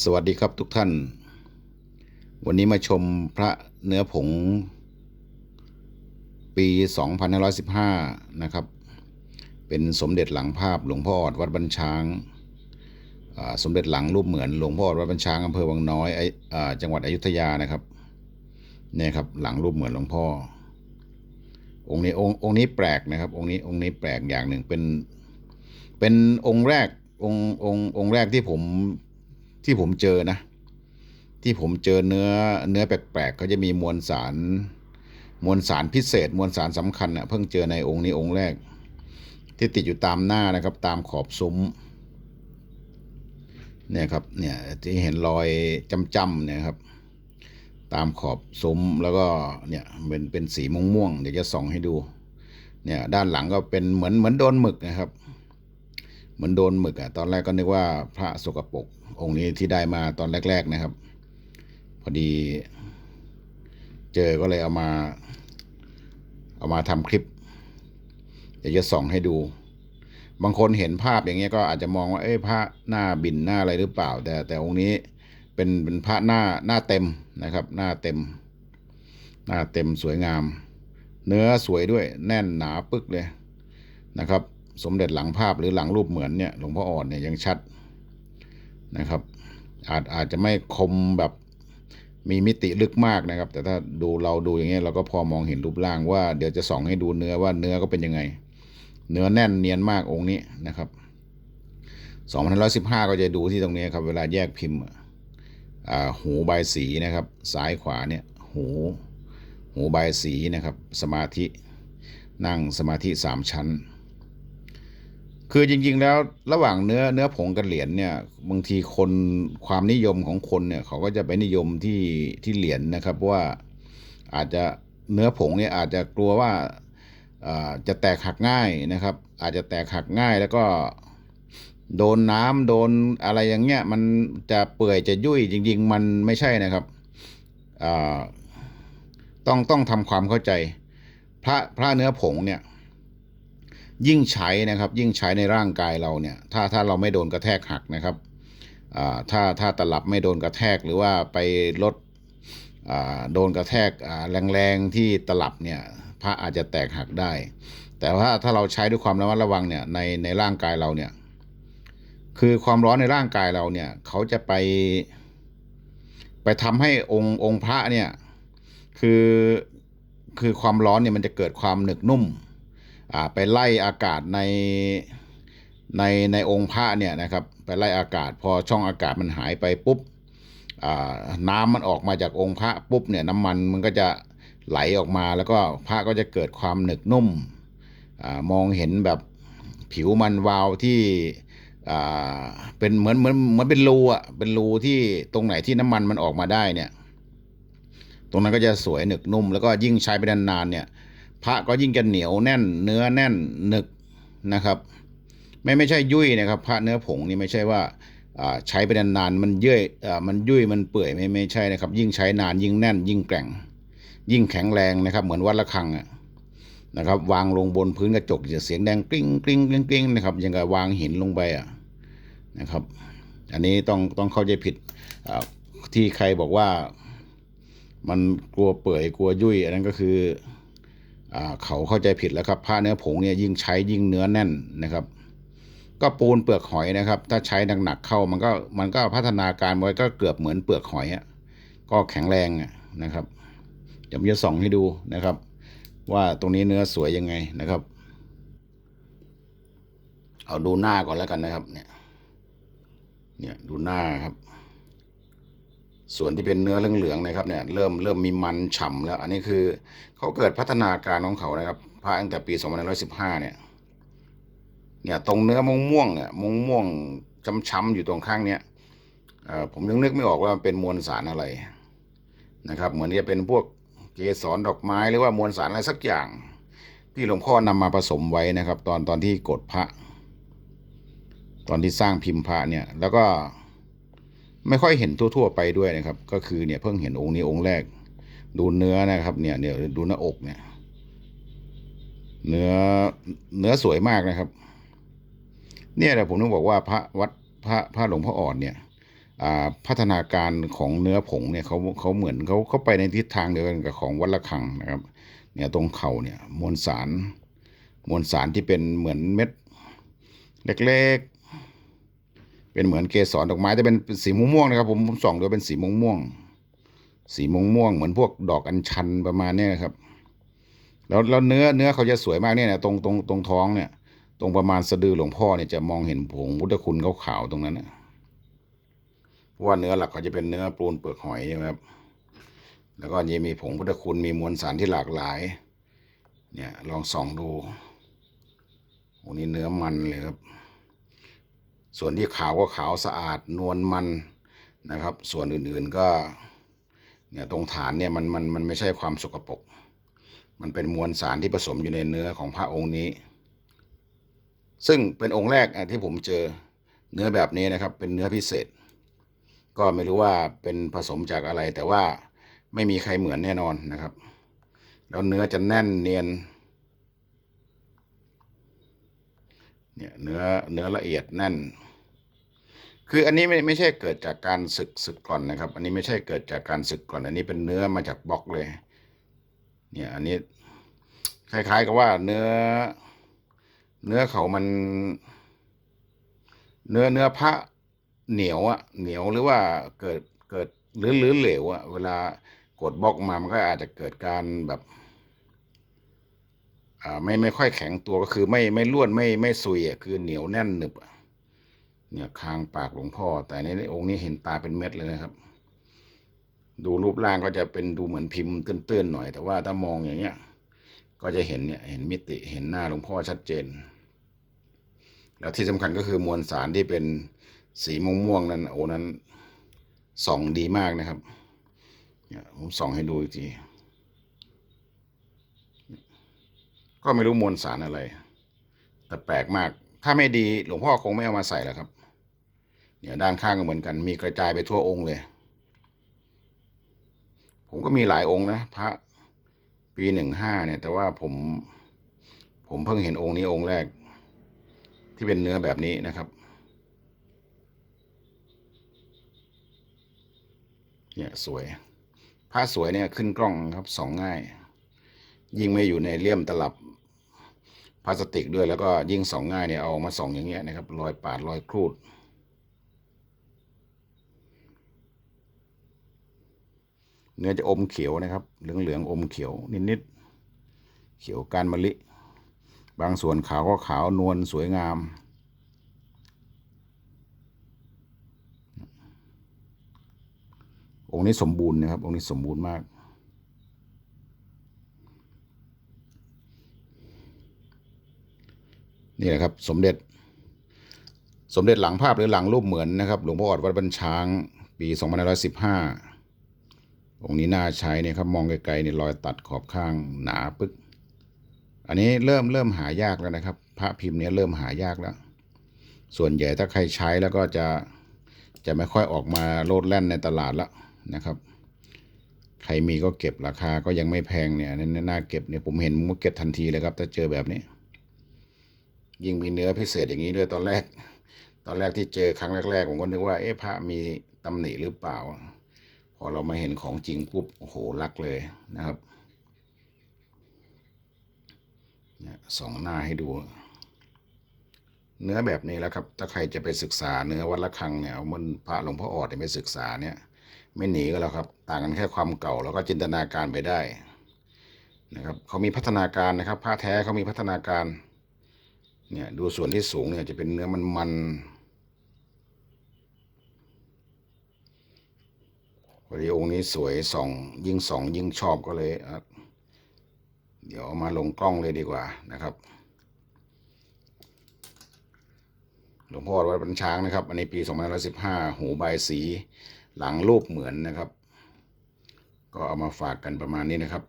สวัสดีครับทุกท่าน วันนี้มาชมพระเนื้อผง ปี 2515 นะครับ เป็นสมเด็จหลังภาพหลวงพ่ออดวัดบัญชาง สมเด็จหลังรูปเหมือนหลวงพ่ออดวัดบัญชางอำเภอวังน้อยอจังหวัดอยุธยานะครับเนี่ยครับหลังรูปเหมือนหลวงพ่อ องค์นี้องค์องค์นี้แปลกนะครับ องค์นี้องค์นี้แปลกอย่างหนึ่งเป็นเป็นองค์แรกองค์องค์องค์แรกที่ผม ที่ผมเจอนะ ที่ผมเจอเนื้อเนื้อแปลกๆเขาจะมีมวลสาร มวลสารพิเศษ มวลสารสำคัญนะเพิ่งเจอในองค์นี้องค์แรก ที่ติดอยู่ตามหน้านะครับ ตามขอบซุ้มเนี่ยครับเนี่ยที่เห็นรอยจำๆเนี่ยครับ ตามขอบซุ้มแล้วก็เนี่ยเป็นเป็นสีม่วงๆเดี๋ยวจะส่องให้ดู เนี่ยด้านหลังก็เป็นเหมือนเหมือนโดนหมึกนะครับ เหมือนโดนหมึกอะตอนแรกก็นึกว่าพระสกปรกองค์นี้ที่ได้มาตอนแรก ๆนะครับ พอดี เจอก็เลยเอามา เอามาทำคลิปเดี๋ยวจะส่องให้ดู บางคนเห็นภาพอย่างเงี้ยก็อาจจะมองว่าเอ้ยพระหน้าบินหน้าอะไรหรือเปล่า แต่แต่องค์นี้เป็นเป็นพระหน้าหน้าเต็มนะครับ หน้าเต็ม หน้าเต็มสวยงาม เนื้อสวยด้วยแน่นหนาปึกเลยนะครับ สมเด็จหลังภาพหรือหลังรูปเหมือนเนี่ยหลวงพ่ออ่อนเนี่ยยังชัดนะครับ อาจอาจจะไม่คมแบบมีมิติลึกมากนะครับ แต่ถ้าดูเราดูอย่างเงี้ยเราก็พอมองเห็นรูปร่างว่าเดี๋ยวจะส่องให้ดูเนื้อว่าเนื้อก็เป็นยังไง เนื้อแน่นเนียนมากองค์นี้นะครับ2515 ก็จะดูที่ตรงนี้ครับ เวลาแยกพิมพ์หูใบสีนะครับ ซ้ายขวาเนี่ยหูหูใบสีนะครับ สมาธินั่งสมาธิสามชั้น คือจริง ๆ แล้วระหว่างเนื้อเนื้อผงกับเหรียญเนี่ยบางทีคนความนิยมของคนเนี่ยเขาก็จะไปนิยมที่ที่เหรียญนะครับเพราะว่าอาจจะเนื้อผงเนี่ยอาจจะกลัวว่าจะแตกหักง่ายนะครับ อาจจะแตกหักง่ายแล้วก็โดนน้ำโดนอะไรอย่างเงี้ยมันจะเปื่อยจะยุ่ยจริง ๆ มันไม่ใช่นะครับต้องต้องทำความเข้าใจ พระพระเนื้อผงเนี่ย ยิ่งใช้นะครับยิ่งใช้ในร่างกายเราเนี่ยถ้าถ้าเราไม่โดนกระแทกหักนะครับถ้าถ้าตลับไม่โดนกระแทกหรือว่าไปลดโดนกระแทกแรงๆที่ตลับเนี่ยพระอาจจะแตกหักได้ แต่ว่าถ้าเราใช้ด้วยความระมัดระวังเนี่ยในในร่างกายเราเนี่ยคือความร้อนในร่างกายเราเนี่ยเขาจะไป ไปทำให้องค์องค์พระเนี่ยคือคือความร้อนเนี่ยมันจะเกิดความหนึกนุ่ม ไปไล่อากาศในในในองค์พระเนี่ยนะครับไปไล่อากาศพอช่องอากาศมันหายไปปุ๊บน้ำมันออกมาจากองค์พระปุ๊บเนี่ยน้ำมันมันก็จะไหลออกมาแล้วก็พระก็จะเกิดความหนึกนุ่มอมองเห็นแบบผิวมันวาวที่เป็นเหมือนเหมือนเหมือนเป็นรูอะเป็นรูที่ตรงไหนที่น้ำมันมันออกมาได้เนี่ย ตรงนั้นก็จะสวยหนึกนุ่ม แล้วก็ยิ่งใช้ไปนานๆเนี่ย พระก็ยิ่งจะเหนียวแน่น เนื้อแน่นหนึกนะครับ ไม่ไม่ใช่ยุ่ยนะครับ พระเนื้อผงนี่ไม่ใช่ว่าใช้ไปนานๆมันเยื่อยอ่ามันยุ่ยมันเปื่อยไม่ไม่ใช่นะครับ ยิ่งใช้นานยิ่งแน่น ยิ่งแกร่ง ยิ่งแข็งแรงนะครับ เหมือนวัดระฆังอะนะครับ วางลงบนพื้นกระจกจะเสียงแดงกริ้งกริ้งกริ้งกริ้งนะครับยังกับวางหินลงไปอะนะครับ อันนี้ต้องต้องเข้าใจผิดที่ใครบอกว่ามันกลัวเปื่อยกลัวยุ่ยอันนั้นก็คือ เขาเข้าใจผิดแล้วครับผ้าเนื้อผงเนี่ยยิ่งใช้ยิ่งเนื้อแน่นนะครับ ก็ปูนเปลือกหอยนะครับ ถ้าใช้หนักๆเข้ามันก็มันก็พัฒนาการไว้ก็เกือบเหมือนเปลือกหอยอะก็แข็งแรงนะครับเดี๋ยวผมจะส่องให้ดูนะครับ ว่าตรงนี้เนื้อสวยยังไงนะครับ เอาดูหน้าก่อนแล้วกันนะครับ เนี่ย เนี่ยดูหน้าครับ ส่วนที่เป็นเนื้อเหลืองๆนะครับเนี่ยเริ่มเริ่มมีมันฉ่ำแล้ว อันนี้คือเขาเกิดพัฒนาการของเขานะครับพระตั้งแต่ปี2515เนี่ยเนี่ยตรงเนื้อมงม่วงเนี่ยมงม่วงช้ำๆอยู่ตรงข้างเนี้ยผมยังนึกไม่ออกว่ามันเป็นมวลสารอะไรนะครับ เหมือนจะเป็นพวกเกสรดอกไม้หรือว่ามวลสารอะไรสักอย่าง ที่หลวงพ่อนำมาผสมไว้นะครับ ตอนตอนที่กดพระ ตอนที่สร้างพิมพ์พระเนี่ยแล้วก็ ไม่ค่อยเห็นทั่วๆไปด้วยนะครับ ก็คือเนี่ยเพิ่งเห็นองค์นี้องค์แรก ดูเนื้อนะครับ เนี่ยเนี่ยดูหน้าอกเนี่ย เนื้อเนื้อสวยมากนะครับ เนี่ยแหละผมต้องบอกว่าพระวัดพระพระหลวงพ่ออ่อนเนี่ยพัฒนาการของเนื้อผงเนี่ยเขาเขาเหมือนเขาเขาไปในทิศทางเดียวกันกับของวัดละคังนะครับ เนี่ยตรงเข่าเนี่ยมวลสาร มวลสารที่เป็นเหมือนเม็ด เล็กๆ เป็นเหมือนเกสรดอกไม้แต่เป็นสีม่วงๆนะครับ ผมผมส่องดูเป็นสีม่วงๆสีม่วงๆเหมือนพวกดอกอัญชันประมาณนี้ครับ แล้วแล้วเนื้อเนื้อเขาจะสวยมากเนี่ยนะตรงตรงตรงท้องเนี่ย ตรงประมาณสะดือหลวงพ่อเนี่ยจะมองเห็นผงพุทธคุณขาวๆตรงนั้นนะเพราะว่าเนื้อหลักเขาจะเป็นเนื้อปูนเปลือกหอยใช่ไหมครับแล้วก็ยังมีผงพุทธคุณมีมวลสารที่หลากหลาย เนี่ยลองส่องดูโอ้นี่เนื้อมันเลยครับ ส่วนที่ขาวก็ขาวสะอาดนวลมันนะครับ ส่วนอื่นๆก็เนี่ยตรงฐานเนี่ยมันมันมันไม่ใช่ความสกปรกมันเป็นมวลสารที่ผสมอยู่ในเนื้อของพระองค์นี้ ซึ่งเป็นองค์แรกที่ผมเจอเนื้อแบบนี้นะครับ เป็นเนื้อพิเศษ ก็ไม่รู้ว่าเป็นผสมจากอะไรแต่ว่าไม่มีใครเหมือนแน่นอนนะครับ แล้วเนื้อจะแน่นเนียน เนี่ยเนื้อเนื้อละเอียดแน่น คืออันนี้ไม่ไม่ใช่เกิดจากการสึกสึกก่อนนะครับ อันนี้ไม่ใช่เกิดจากการสึกก่อน อันนี้เป็นเนื้อมาจากบล็อกเลย เนี่ยอันนี้คล้าย ๆ กับว่าเนื้อ เนื้อเขามัน เนื้อเนื้อพระเหนียวอะเหนียวหรือว่าเกิดเกิดหรือหรือเหลวอะเวลากดบล็อกมามันก็อาจจะเกิดการแบบ อ่าไม่ไม่ค่อยแข็งตัวก็คือไม่ไม่ร่วนไม่ไม่ซุยอะคือเหนียวแน่นหนึบเนี่ยคางปากหลวงพ่อ แต่ในองค์นี้เห็นตาเป็นเม็ดเลยนะครับ ดูรูปร่างก็จะเป็นดูเหมือนพิมพ์ตื้นๆหน่อย แต่ว่าถ้ามองอย่างเงี้ย ก็จะเห็นเนี่ยเห็นมิติเห็นหน้าหลวงพ่อชัดเจน แล้วที่สำคัญก็คือมวลสารที่เป็นสีม่วงๆนั้นโอ้นั้นส่องดีมากนะครับเนี่ยผมส่องให้ดูอีกที ก็ไม่รู้มวลสารอะไร แต่แปลกมาก ถ้าไม่ดีหลวงพ่อคงไม่เอามาใส่แล้วครับ เนี่ยด้านข้างก็เหมือนกัน มีกระจายไปทั่วองค์เลย ผมก็มีหลายองค์นะพระปีหนึ่งห้าเนี่ย แต่ว่าผม ผมเพิ่งเห็นองค์นี้องค์แรก ที่เป็นเนื้อแบบนี้นะครับ เนี่ยสวยผ้าสวยเนี่ยขึ้นกล้องครับสองง่าย ยิ่งไม่อยู่ในเลี่ยมตลับ พลาสติกด้วยแล้วก็ยิ่งส่องง่ายเนี่ยเอามาส่องอย่างเงี้ยนะครับรอยปาดรอยครูด เนื้อจะอมเขียวนะครับ เหลืองเหลืองอมเขียวนิดๆเขียวการมะลิ บางส่วนขาวก็ขาวนวลสวยงามองค์นี้สมบูรณ์นะครับองค์นี้สมบูรณ์มาก นี่แหละครับ สมเด็จ สมเด็จหลังภาพหรือหลังรูปเหมือนนะครับ หลวงพ่ออดวัดบัญช้างปี2515องค์นี้น่าใช้เนี่ยครับมองไกลๆเนี่ยรอยตัดขอบข้างหนาปึ๊ก อันนี้เริ่มเริ่มหายากแล้วนะครับ พระพิมพ์เนี้ยเริ่มหายากแล้ว ส่วนใหญ่ถ้าใครใช้แล้วก็จะจะไม่ค่อยออกมาโลดแล่นในตลาดแล้วนะครับ ใครมีก็เก็บราคาก็ยังไม่แพงเนี่ยนี่น่าเก็บเนี่ยผมเห็นผมก็เก็บทันทีเลยครับถ้าเจอแบบนี้ ยิ่งมีเนื้อพิเศษอย่างนี้ด้วยตอนแรก ตอนแรกที่เจอครั้งแรกๆผมก็นึกว่าเอ๊ะพระมีตำหนิหรือเปล่า พอเรามาเห็นของจริงปุ๊บโอ้โหรักเลยนะครับสองหน้าให้ดู เนื้อแบบนี้แล้วครับ ถ้าใครจะไปศึกษาเนื้อวัดละคังเนี่ยเอามันพระหลวงพ่อออดที่ไปศึกษาเนี่ย ไม่หนีก็แล้วครับ ต่างกันแค่ความเก่าแล้วก็จินตนาการไปได้นะครับเขามีพัฒนาการนะครับผ้าแท้เขามีพัฒนาการ เนี่ยดูส่วนที่สูงเนี่ยจะเป็นเนื้อมันมันพอดีองค์นี้สวยส่อง ยิ่งส่องยิ่งชอบก็เลย เดี๋ยวเอามาลงกล้องเลยดีกว่านะครับหลวงพ่อวัดบัญช้างนะครับ อันนี้ปี2515 หูใบายสีหลังรูปเหมือนนะครับ ก็เอามาฝากกันประมาณนี้นะครับ